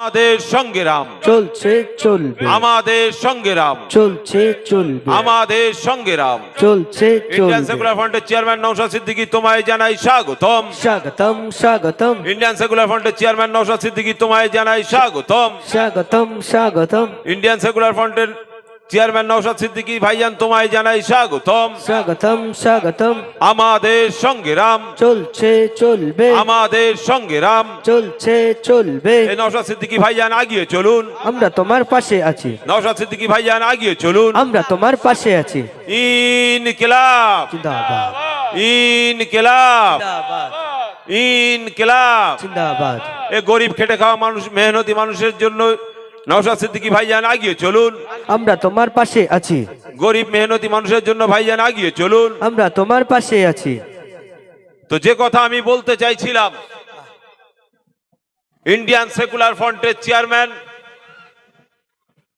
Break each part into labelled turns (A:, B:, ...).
A: আমাদের সঙ্গে রাম।
B: চলছে চলবে।
A: আমাদের সঙ্গে রাম।
B: চলছে চলবে।
A: আমাদের সঙ্গে রাম।
B: চলছে
A: ইন্ডিয়ান সেকুলার ফ্রন্টের চেয়ারম্যান নৌশাদ সিদ্দিকী তোমায় জানাই স্বাগতম।
B: স্বাগতম স্বাগতম।
A: ইন্ডিয়ান সেকুলার ফ্রন্টের চেয়ারম্যান নৌশাদ সিদ্দিকী তোমায় জানাই স্বাগতম।
B: স্বাগতম স্বাগতম।
A: ইন্ডিয়ান সেকুলার ফ্রন্টের চেয়ারম্যান নৌশাদ সিদ্দিকী ভাইজান তোমায় জানাই স্বাগতম
B: স্বাগতম স্বাগতম
A: আমাদের সঙ্গে রাম
B: চলছে চলবে
A: আমাদের সঙ্গে রাম
B: চলছে চলবে
A: এই নৌশাদ সিদ্দিকী ভাইজান আগিয়ে চলুন
B: আমরা তোমার পাশে আছি
A: নৌশাদ সিদ্দিকী ভাইজান আগিয়ে চলুন
B: আমরা তোমার পাশে আছি
A: ইনকিলাব
B: জিন্দাবাদ
A: ইনকিলাব
B: জিন্দাবাদ
A: ইনকিলাব
B: জিন্দাবাদ
A: এ গরিব খেটে খাওয়া মানুষ মেহনতি মানুষের জন্য নৌশাদ সিদ্দিকী ভাইজান আগিয়ে চলুন।
B: আমরা তোমার পাশে আছি।
A: গরিব মেহনতি মানুষের জন্য ভাইজান আগিয়ে চলুন।
B: আমরা তোমার পাশে আছি।
A: তো যে কথা আমি বলতে চাইছিলাম ইন্ডিয়ান সেকুলার ফ্রন্টের চেয়ারম্যান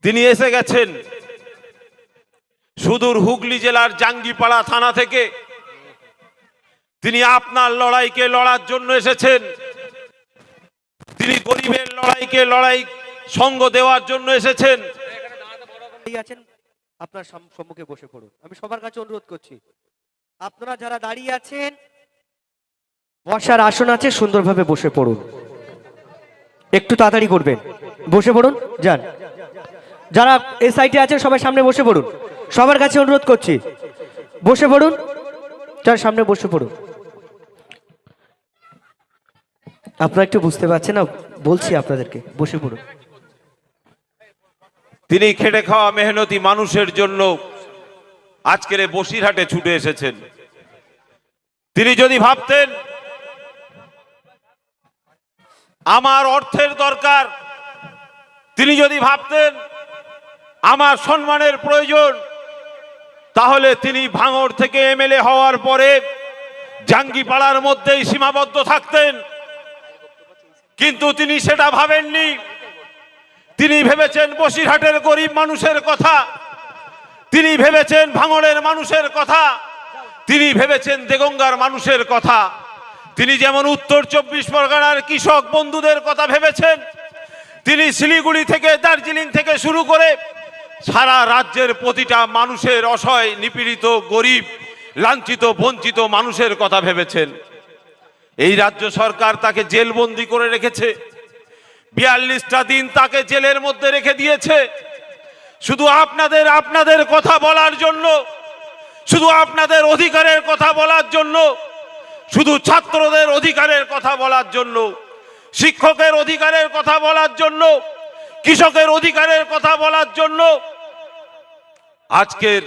A: তিনি এসে গেছেন সুদূর হুগলি জেলার জাঙ্গিপাড়া থানা থেকে। তিনি আপনার লড়াইকে লড়ার জন্য এসেছেন। তিনি গরিবের লড়াইকে লড়াই সঙ্গ দেওয়ার জন্য এসেছেন।
B: আছেন, আপনার সম্মুখে বসে পড়ুন। আমি সবার কাছে অনুরোধ করছি, আপনারা যারা দাঁড়িয়ে আছেন, বসার আসন আছে, সুন্দরভাবে বসে পড়ুন। একটু তাড়াতাড়ি করবেন। বসে পড়ুন, যান। যারা এই সাইডে আছেন, সবাই সামনে বসে পড়ুন। সবার কাছে অনুরোধ করছি, বসে পড়ুন। যার সামনে বসে পড়ুন। আপনারা একটু বুঝতে পারছেন না, বলছি আপনাদেরকে, বসে পড়ুন।
A: তিনি খেটে খাওয়া মেহনতি মানুষের জন্য আজকের বসিরহাটে ছুটে এসেছেন। তিনি যদি ভাবতেন, আমার অর্থের দরকার, তিনি যদি ভাবতেন, আমার সম্মানের প্রয়োজন, তাহলে তিনি ভাঙড় থেকে এমএলএ হওয়ার পরে জাঙ্গিপাড়ার মধ্যেই সীমাবদ্ধ থাকতেন। কিন্তু তিনি সেটা ভাবেননি। তিনি ভেবেছেন বসিরহাটের গরিব মানুষের কথা। তিনি ভেবেছেন ভাঙড়ের মানুষের কথা। তিনি ভেবেছেন দেগঙ্গার মানুষের কথা। তিনি যেমন উত্তর চব্বিশ পরগনার কৃষক বন্ধুদের কথা ভেবেছেন, তিনি শিলিগুড়ি থেকে দার্জিলিং থেকে শুরু করে সারা রাজ্যের প্রতিটা মানুষের অসহায়, নিপীড়িত, গরিব, লাঞ্ছিত, বঞ্চিত মানুষের কথা ভেবেছেন। এই রাজ্য সরকার তাকে জেলবন্দি করে রেখেছে। বিয়াল্লিশটা দিন তাকে জেলের মধ্যে রেখে দিয়েছে। শুধু আপনাদের আপনাদের কথা বলার জন্য, শুধু আপনাদের অধিকারের কথা বলার জন্য, শুধু ছাত্রদের অধিকারের কথা বলার জন্য, শিক্ষকের অধিকারের কথা বলার জন্য, কৃষকের অধিকারের কথা বলার জন্য, আজকের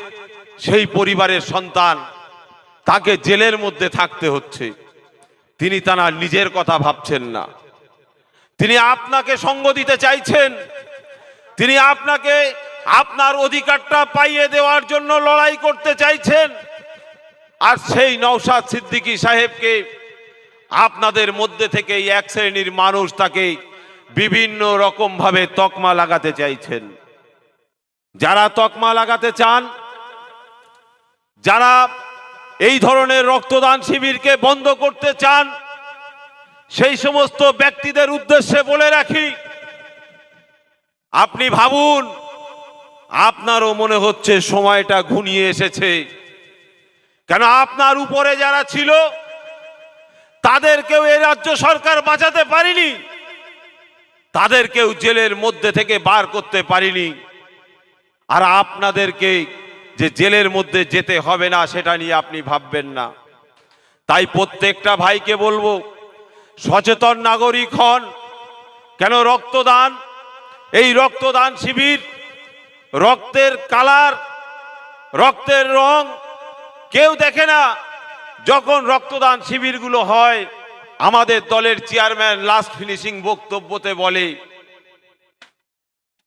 A: সেই পরিবারের সন্তান তাকে জেলের মধ্যে থাকতে হচ্ছে। তিনি তার নিজের কথা ভাবছেন না। তিনি আপনাকে সঙ্গ দিতে চাইছেন। তিনি আপনাকে আপনার অধিকারটা পাইয়ে দেওয়ার জন্য লড়াই করতে চাইছেন। আর সেই নওশাদ সিদ্দিকী সাহেবকে আপনাদের মধ্যে থেকে এক শ্রেণির মানুষ তাকে বিভিন্ন রকম ভাবে তকমা লাগাতে চাইছেন। যারা তকমা লাগাতে চান, যারা এই ধরনের রক্তদান শিবিরকে বন্ধ করতে চান সেই সমস্ত ব্যক্তিদের উদ্দেশ্যে বলে রাখি, আপনি ভাবুন, আপনারও মনে হচ্ছে সময়টা ঘুনিয়ে এসেছে। কেন আপনার উপরে যারা ছিল, তাদেরকেও এই রাজ্য সরকার বাঁচাতে পারেনি। তাদেরকেও জেলের মধ্যে থেকে বার করতে পারিনি। আর আপনাদেরকে যে জেলের মধ্যে যেতে হবে না, সেটা নিয়ে আপনি ভাববেন না। তাই প্রত্যেকটা ভাইকে বলব সচেতন নাগরিক হন। কেন রক্তদান? এই রক্তদান শিবির রক্তের কালার, রক্তের রং কেউ দেখে না। যখন রক্তদান শিবিরগুলো হয়, আমাদের দলের চেয়ারম্যান লাস্ট ফিনিশিং বক্তব্যতে বলে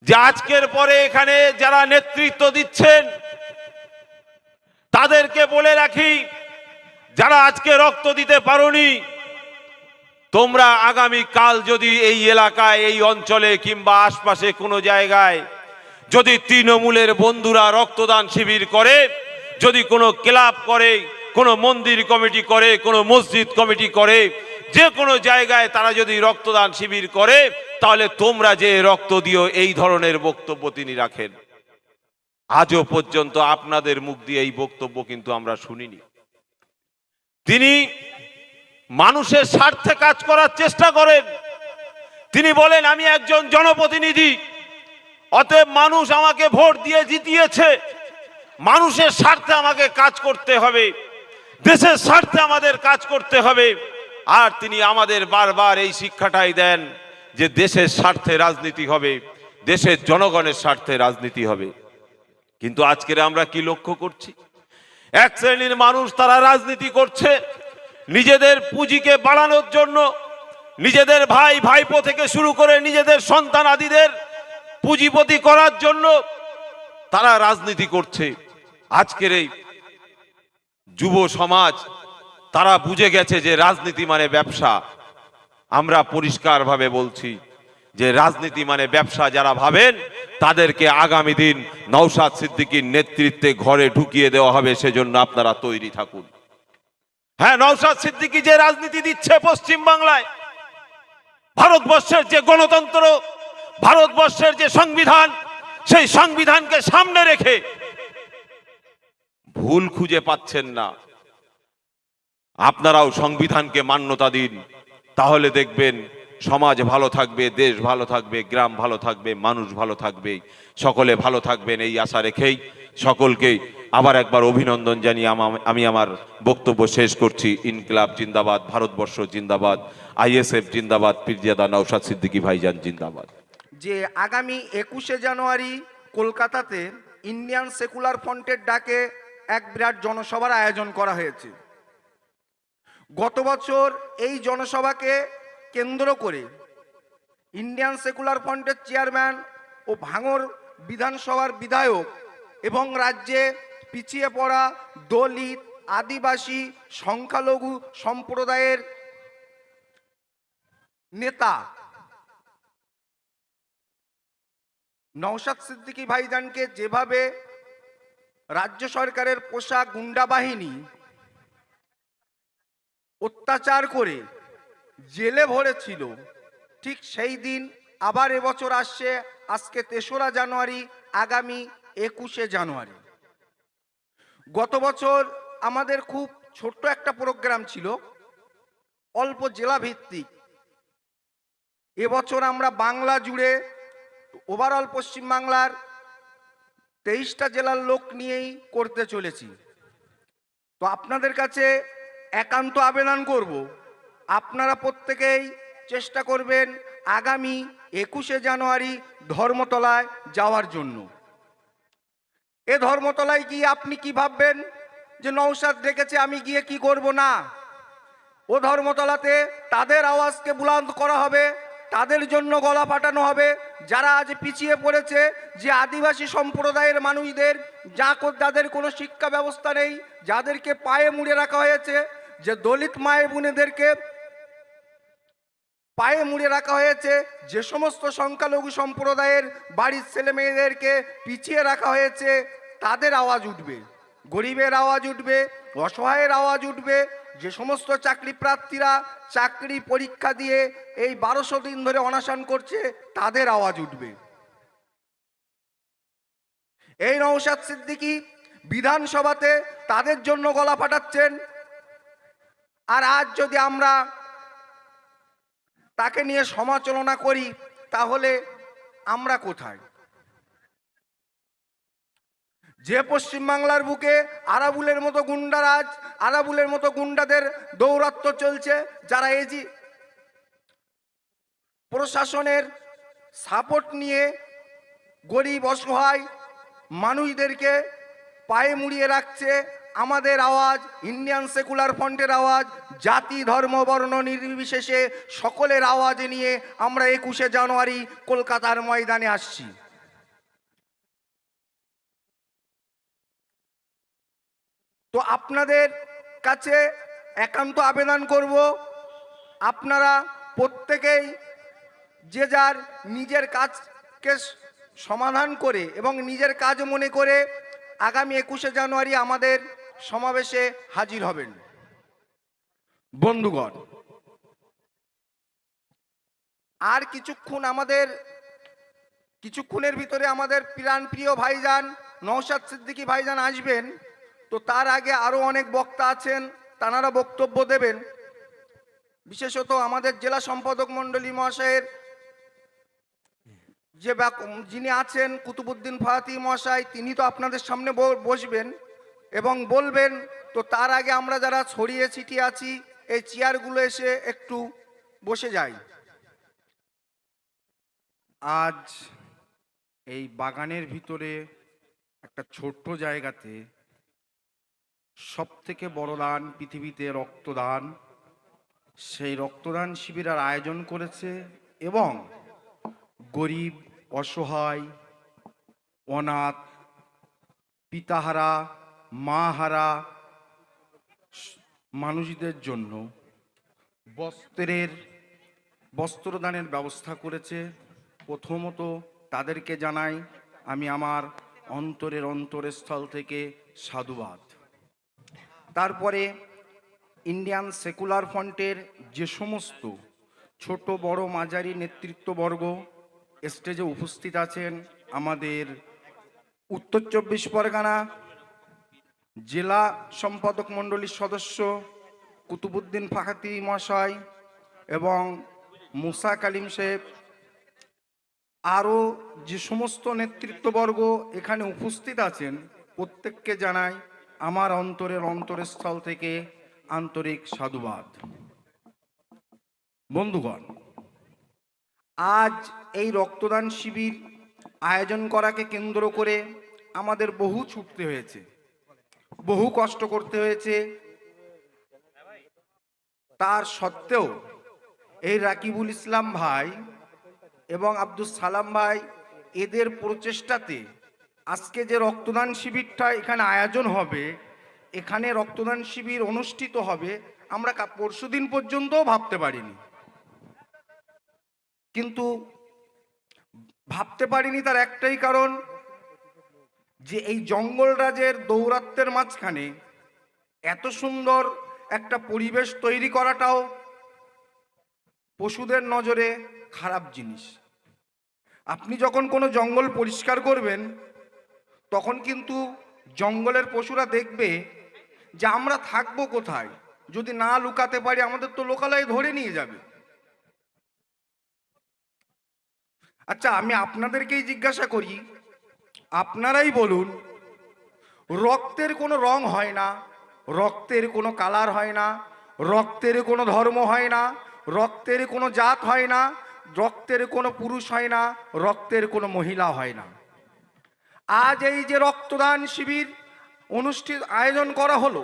A: যে আজকের পরে এখানে যারা নেতৃত্ব দিচ্ছেন, তাদেরকে বলে রাখি, যারা আজকে রক্ত দিতে পারোনি তোমরা আগামী কাল যদি এই এলাকায়, এই অঞ্চলে কিংবা আশপাশে কোনো জায়গায় যদি তৃণমূলের বন্ধুরা রক্তদান শিবির করে, যদি কোনো ক্লাব করে, কোনো মন্দির কমিটি করে, কোনো মসজিদ কমিটি করে, যে কোনো জায়গায় তারা যদি রক্তদান শিবির করে, তাহলে তোমরা যে রক্ত দিও, এই ধরনের বক্তব্য তিনি রাখেন। আজও পর্যন্ত আপনাদের মুখ দিয়ে এই বক্তব্য কিন্তু আমরা শুনিনি। তিনি মানুষের স্বার্থে কাজ করার চেষ্টা করেন। তিনি বলেন, আমি একজন জনপ্রতিনিধি। অতএব মানুষ আমাকে ভোট দিয়ে জিতিয়েছে। মানুষের স্বার্থে আমাকে কাজ করতে হবে। দেশের স্বার্থে আমাদের কাজ করতে হবে। আর তিনি আমাদের বারবার এই শিক্ষাটাই দেন যে দেশের স্বার্থে রাজনীতি হবে, দেশের জনগণের স্বার্থে রাজনীতি হবে। কিন্তু আজকের আমরা কি লক্ষ্য করছি? এক শ্রেণির মানুষ তারা রাজনীতি করছে নিজেদের পুঁজিকে বাড়ানোর জন্য নিজেদের ভাই, ভাইপো থেকে শুরু করে নিজেদের সন্তান আদিদের পুঁজিপতি করার জন্য তারা রাজনীতি করছে। আজকের এই যুব সমাজ, তারা বুঝে গেছে যে রাজনীতি মানে ব্যবসা। আমরা পরিষ্কারভাবে বলছি যে রাজনীতি মানে ব্যবসা যারা ভাবেন, তাদেরকে আগামী দিন নৌসাদ সিদ্দিকীর নেতৃত্বে ঘরে ঢুকিয়ে দেওয়া হবে, সেজন্য আপনারা তৈরি থাকুন। হ্যাঁ নৌসাদ সিদ্দিকী যে রাজনীতি দিচ্ছে পশ্চিম বাংলায়, ভারতবর্ষের যে গণতন্ত্র, ভারতবর্ষের যে সংবিধান, সেই সংবিধানকে সামনে রেখে ভুল খুঁজে পাচ্ছেন না। আপনারাও সংবিধানকে মান্যতা দিন, তাহলে দেখবেন সমাজ ভালো থাকবে, দেশ ভালো থাকবে, গ্রাম ভালো থাকবে, মানুষ ভালো থাকবে, সকলে ভালো থাকবেন, এই আশা রেখেই সকলকে আবার একবার অভিনন্দন জানিয়ে আমা- আমি আমার বক্তব্য শেষ করছি। ইনকিলাব জিন্দাবাদ, ভারতবর্ষ জিন্দাবাদ, আইএসএফ জিন্দাবাদ পীরজাদা নৌসাদ সিদ্দিকী ভাইজান জিন্দাবাদ।
C: যে আগামী একুশে জানুয়ারি কলকাতাতে ইন্ডিয়ান সেকুলার ফ্রন্টের ডাকে এক বিরাট জনসভার আয়োজন করা হয়েছে। গত বছর এই জনসভাকে কেন্দ্র করে ইন্ডিয়ান সেকুলার ফ্রন্টের চেয়ারম্যান ও ভাঙর বিধানসভার বিধায়ক এবং রাজ্যে পিছিয়ে পড়া দলিত, আদিবাসী, সংখ্যালঘু সম্প্রদায়ের নেতা। নওশাদ সিদ্দিকী ভাইজানকে যেভাবে রাজ্য সরকারের পোশাক গুন্ডা বাহিনী অত্যাচার করে জেলে ভরেছিল, ঠিক সেই দিন আবার এবছর আসছে, আজকে তেসরা জানুয়ারি, আগামী একুশে জানুয়ারি। গত বছর আমাদের খুব ছোট্ট একটা প্রোগ্রাম ছিল, অল্প জেলা ভিত্তিক এবছর আমরা বাংলা জুড়ে ওভারঅল পশ্চিমবাংলার তেইশটা জেলার লোক নিয়েই করতে চলেছি। তো আপনাদের কাছে একান্ত আবেদন করব, আপনারা প্রত্যেকেই চেষ্টা করবেন আগামী একুশে জানুয়ারি ধর্মতলায় যাওয়ার জন্য। এ ধর্মতলায় গিয়ে আপনি কি ভাববেন? যে নৌসাদ ডেকেছে, আমি গিয়ে কি করব না? ও ধর্মতলাতে তাদের আওয়াজকে বুলন্দ করা হবে, তাদের জন্য গলা ফাটানো হবে। যারা আজ পিছিয়ে পড়েছে, যে আদিবাসী সম্প্রদায়ের মানুষদের, যা যাদের কোনো শিক্ষা ব্যবস্থা নেই, যাদেরকে পায়ে মুড়ে রাখা হয়েছে, যে দলিত মায়ে বোনেদেরকে পায়ে মুড়ে রাখা হয়েছে, যে সমস্ত সংখ্যালঘু সম্প্রদায়ের বাড়ির ছেলে মেয়েদেরকে পিছিয়ে রাখা হয়েছে তাদের আওয়াজ উঠবে, গরিবের আওয়াজ উঠবে, অসহায়ের আওয়াজ উঠবে, যে সমস্ত চাকরি প্রার্থীরা চাকরি পরীক্ষা দিয়ে এই বারোশো দিন ধরে অনশন করছে, তাদের আওয়াজ উঠবে। এই নৌসাদ সিদ্দিকী বিধানসভাতে তাদের জন্য গলা ফাটাচ্ছেন। আর আজ যদি আমরা তাকে নিয়ে সমালোচনা করি, তাহলে আমরা কোথায়? যে পশ্চিমবাংলার বুকে আরাবুলের মতো গুন্ডারাজ আরাবুলের মতো গুন্ডাদের দৌরাত্ম চলছে, যারা এজি প্রশাসনের সাপোর্ট নিয়ে গরিব, অসহায় মানুষদেরকে পায়ে মুড়িয়ে রাখছে, আমাদের আওয়াজ, ইন্ডিয়ান সেকুলার ফ্রন্টের আওয়াজ, জাতি, ধর্ম, বর্ণ নির্বিশেষে সকলের আওয়াজ নিয়ে আমরা একুশে জানুয়ারি কলকাতার ময়দানে আসছি। তো আপনাদের কাছে একান্ত আবেদন করব, আপনারা প্রত্যেকেই যে যার নিজের কাজকে সমাধান করে এবং নিজের কাজ মনে করে আগামী একুশে জানুয়ারি আমাদের সমাবেশে হাজির হবেন। বন্ধুগণ, আর কিছুক্ষণ আমাদের, কিছুক্ষণের ভিতরে আমাদের প্রাণ প্রিয় ভাইজান নৌসাদ সিদ্দিকী ভাইজান আসবেন। তো তার আগে আরও অনেক বক্তা আছেন, তানারা বক্তব্য দেবেন। বিশেষত আমাদের জেলা সম্পাদক মণ্ডলী মহাশয়ের যে যিনি আছেন কুতুবুদ্দিন ফাহাতি মহাশয়, তিনি তো আপনাদের সামনে বসবেন এবং বলবেন, তো তার আগে আমরা যারা ছড়িয়ে ছিটিয়ে আছি, এই চেয়ারগুলো এসে একটু বসে যাই। আজ এই বাগানের ভিতরে একটা ছোট্ট জায়গাতে সব থেকে বড় দান পৃথিবীতে রক্তদান। সেই রক্তদান শিবিরের আয়োজন করেছে এবং গরিব, অসহায়, অনাথ, পিতাহারা, মাহারা, মানুষদের জন্য বস্ত্রের, বস্ত্রদানের ব্যবস্থা করেছে। প্রথমত তাদেরকে জানাই, আমি আমার অন্তরের অন্তরস্থল থেকে সাধুবাদ। তারপরে ইন্ডিয়ান সেকুলার ফ্রন্টের যে সমস্ত ছোট, বড়, মাঝারি নেতৃত্ববর্গ স্টেজে উপস্থিত আছেন আমাদের উত্তর চব্বিশ পরগনা জেলা সম্পাদক মণ্ডলীর সদস্য কুতুবুদ্দিন ফাহাতি মশাই এবং মুসা কালিম সাহেব। আরও যে সমস্ত নেতৃত্ববর্গ এখানে উপস্থিত আছেন, প্রত্যেককে জানাই আমার অন্তরের অন্তরস্থল থেকে আন্তরিক সাধুবাদ। বন্ধুগণ, আজ এই রক্তদান শিবির আয়োজন করাকে কেন্দ্র করে আমাদের বহু ছুটতে হয়েছে, বহু কষ্ট করতে হয়েছে। তার সত্ত্বেও এই রাকিবুল ইসলাম ভাই এবং আব্দুল সালাম ভাই এদের প্রচেষ্টাতে আজকে যে রক্তদান শিবিরটা এখানে আয়োজন হবে, এখানে রক্তদান শিবির অনুষ্ঠিত হবে, আমরা কা- পরশুদিন পর্যন্তও ভাবতে পারিনি। কিন্তু ভাবতে পারিনি তার একটাই কারণ, যে এই জঙ্গল রাজের দৌরাত্মের মাঝখানে এত সুন্দর একটা পরিবেশ তৈরি করাটাও পশুদের নজরে খারাপ জিনিস। আপনি যখন কোনো জঙ্গল পরিষ্কার করবেন তখন কিন্তু জঙ্গলের পশুরা দেখবে যে আমরা থাকব কোথায়? যদি না লুকাতে পারি, আমাদের তো লোকালয়ে ধরে নিয়ে যাবে। আচ্ছা আমি আপনাদেরকেই জিজ্ঞাসা করি, আপনারাই বলুন, রক্তের কোনো রং হয় না, রক্তের কোনো কালার হয় না, রক্তের কোনো ধর্ম হয় না, রক্তের কোনো জাত হয় না, রক্তের কোনো পুরুষ হয় না, রক্তের কোনো মহিলা হয় না। আজ এই যে রক্তদান শিবির অনুষ্ঠিত, আয়োজন করা হলো,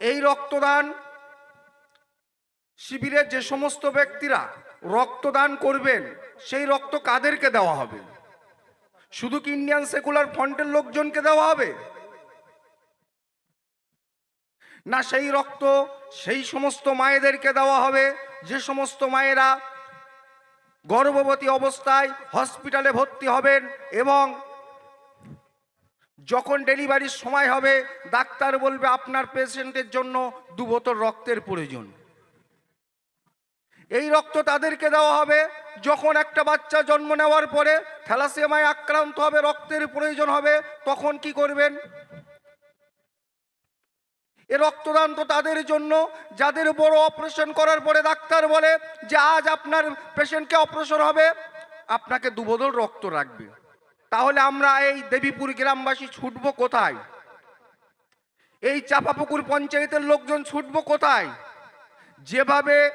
C: এই রক্তদান শিবিরে যে সমস্ত ব্যক্তিরা রক্তদান করবেন, সেই রক্ত কাদেরকে দেওয়া হবে? শুধু কি ইন্ডিয়ান সেকুলার ফ্রন্টের লোকজনকে দেওয়া হবে? না সেই রক্ত সেই সমস্ত মায়েদেরকে দেওয়া হবে, যে সমস্ত মায়েরা গর্ভবতী অবস্থায় হসপিটালে ভর্তি হবেন এবং যখন ডেলিভারির সময় হবে, ডাক্তার বলবে আপনার পেশেন্টের জন্য দু বোতল রক্তের প্রয়োজন। এই রক্ত তাদেরকে দেওয়া হবে, যখন একটা বাচ্চা জন্ম নেওয়ার পরে থ্যালাসেমায় আক্রান্ত হবে, রক্তের প্রয়োজন হবে, তখন কি করবেন? এ রক্তদান তো তাদের জন্য, যাদের বড় অপারেশন করার পরে ডাক্তার বলে যে, আজ আপনার পেশেন্টকে অপারেশন হবে। আপনাকে দুবদল রক্ত রাখবে। তাহলে আমরা এই দেবীপুর গ্রামবাসী ছুটবো কোথায়? এই চাপাপুকুর পঞ্চায়েতের লোকজন ছুটবো কোথায়? যেভাবে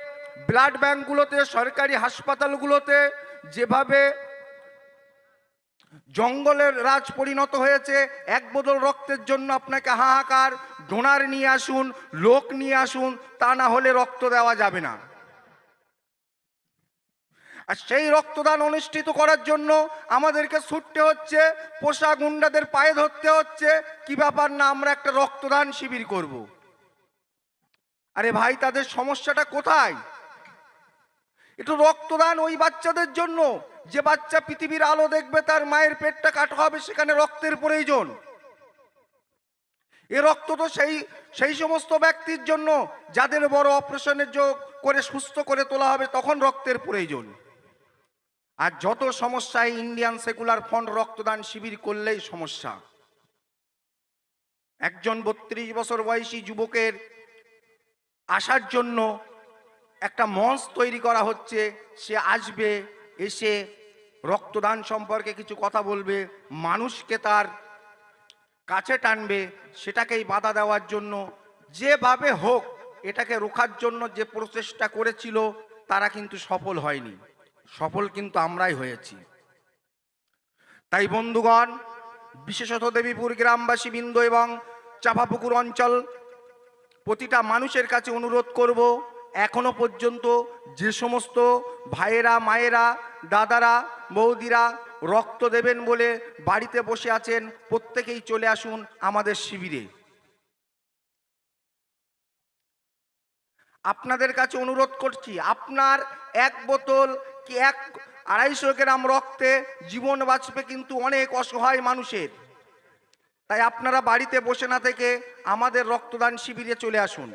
C: ব্লাড ব্যাংকগুলোতে সরকারি হাসপাতালগুলোতে, যেভাবে জঙ্গলের রাজ পরিণত হয়েছে, এক বদল রক্তের জন্য আপনাকে হাহাকার, ডোনার নিয়ে আসুন, লোক নিয়ে আসুন, তা না হলে রক্ত দেওয়া যাবে না। আর সেই রক্তদান অনুষ্ঠিত করার জন্য আমাদেরকে ছুটতে হচ্ছে, পোষা গুন্ডাদের পায়ে ধরতে হচ্ছে। কি ব্যাপার না আমরা একটা রক্তদান শিবির করব। আরে ভাই, তাদের সমস্যাটা কোথায়? একটু রক্তদান ওই বাচ্চাদের জন্য। যে বাচ্চা পৃথিবীর আলো দেখবে, তার মায়ের পেটটা কাটা হবে, সেখানে রক্তের প্রয়োজন। এ রক্ত তো সেই সেই সমস্ত ব্যক্তির জন্য, যাদের বড় অপারেশনের যোগ করে, সুস্থ করে তোলা হবে, তখন রক্তের প্রয়োজন। আর যত সমস্যায় ইন্ডিয়ান সেকুলার ফ্রন্ট রক্তদান শিবির করলেই সমস্যা। একজন বত্রিশ বছর বয়সী যুবকের আসার জন্য একটা মঞ্চ তৈরি করা হচ্ছে, সে আসবে, এসে রক্তদান সম্পর্কে কিছু কথা বলবে, মানুষকে তার কাছে টানবে, সেটাকেই বাধা দেওয়ার জন্য যেভাবে হোক এটাকে রোখার জন্য যে প্রচেষ্টা করেছিল, তারা কিন্তু সফল হয়নি। সফল কিন্তু আমরাই হয়েছি। তাই বন্ধুগণ, বিশেষত দেবীপুর গ্রামবাসী বৃন্দ এবং চাপাপুকুর অঞ্চল, প্রতিটা মানুষের কাছে অনুরোধ করব, এখনও পর্যন্ত যে সমস্ত ভাইয়েরা, মায়েরা, দাদারা, বৌদিরা রক্ত দেবেন বলে বাড়িতে বসে আছেন, প্রত্যেকেই চলে আসুন আমাদের শিবিরে। আপনাদের কাছে অনুরোধ করছি, আপনার এক বোতল কি এক আড়াইশো গ্রাম রক্তে জীবন বাঁচবে কিন্তু অনেক অসহায় মানুষের। তাই আপনারা বাড়িতে বসে না থেকে আমাদের রক্তদান শিবিরে চলে আসুন।